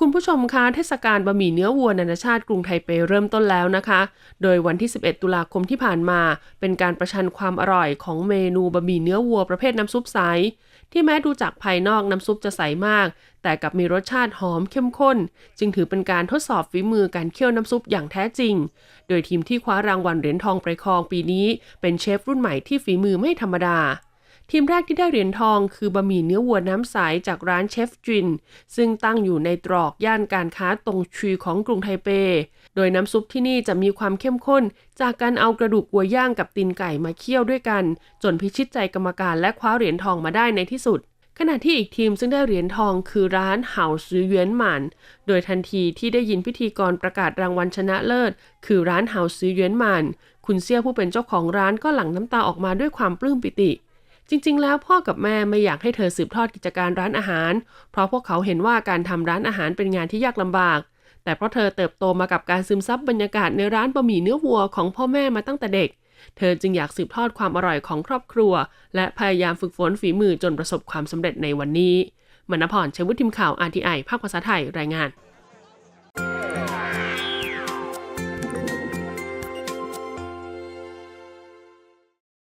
คุณผู้ชมคะเทศกาลบะหมี่เนื้อวัวนานาชาติกรุงไทเปเริ่มต้นแล้วนะคะ โดยวันที่ 11 ตุลาคมที่ผ่านมา เป็นการประชันความอร่อยของเมนูบะหมี่เนื้อวัวประเภทน้ำซุปใส ที่แม้ดูจากภายนอกน้ำซุปจะใสมาก แต่กับมีรสชาติหอมเข้มข้น จึงถือเป็นการทดสอบฝีมือการเคี่ยวน้ำซุปอย่างแท้จริง โดยทีมที่คว้ารางวัลเหรียญทองไปครองปีนี้ เป็นเชฟรุ่นใหม่ที่ฝีมือไม่ธรรมดา ทีมแรกที่ได้เหรียญทองคือบะหมี่เนื้อวัวน้ำใสจากร้านเชฟจิน ซึ่งตั้งอยู่ในตรอกย่านการค้าตรงชีของกรุงไทเป โดยน้ำซุปที่นี่จะมีความเข้มข้น จากการเอากระดูกวัวย่างกับตีนไก่มาเคี่ยวด้วยกัน จนพิชิตใจกรรมการและคว้าเหรียญทองมาได้ในที่สุดขณะที่อีกทีมซึ่งได้เหรียญทองคือร้านเห่าซื้อเยวนหมันโดยทันทีที่ได้ยินพิธีกรประกาศรางวัลชนะเลิศ คือร้านเห่าซื้อเยวนหมันคุณเซี่ยผู้เป็นเจ้าของร้านก็หลั่งน้ำตาออกมาด้วยความปลื้มปิติ จริงๆ แล้วพ่อกับแม่ไม่อยากให้เธอสืบทอดกิจการร้านอาหาร เพราะพวกเขาเห็นว่าการทำร้านอาหารเป็นงานที่ยากลำบาก แต่เพราะเธอเติบโตมากับการซึมซับบรรยากาศในร้านบะหมี่เนื้อวัวของพ่อแม่มาตั้งแต่เด็ก เธอจึงอยากสืบทอดความอร่อยของครอบครัว และพยายามฝึกฝนฝีมือจนประสบความสำเร็จในวันนี้มณพรชวุฒิทีมข่าว RTI ภาคภาษาไทยรายงาน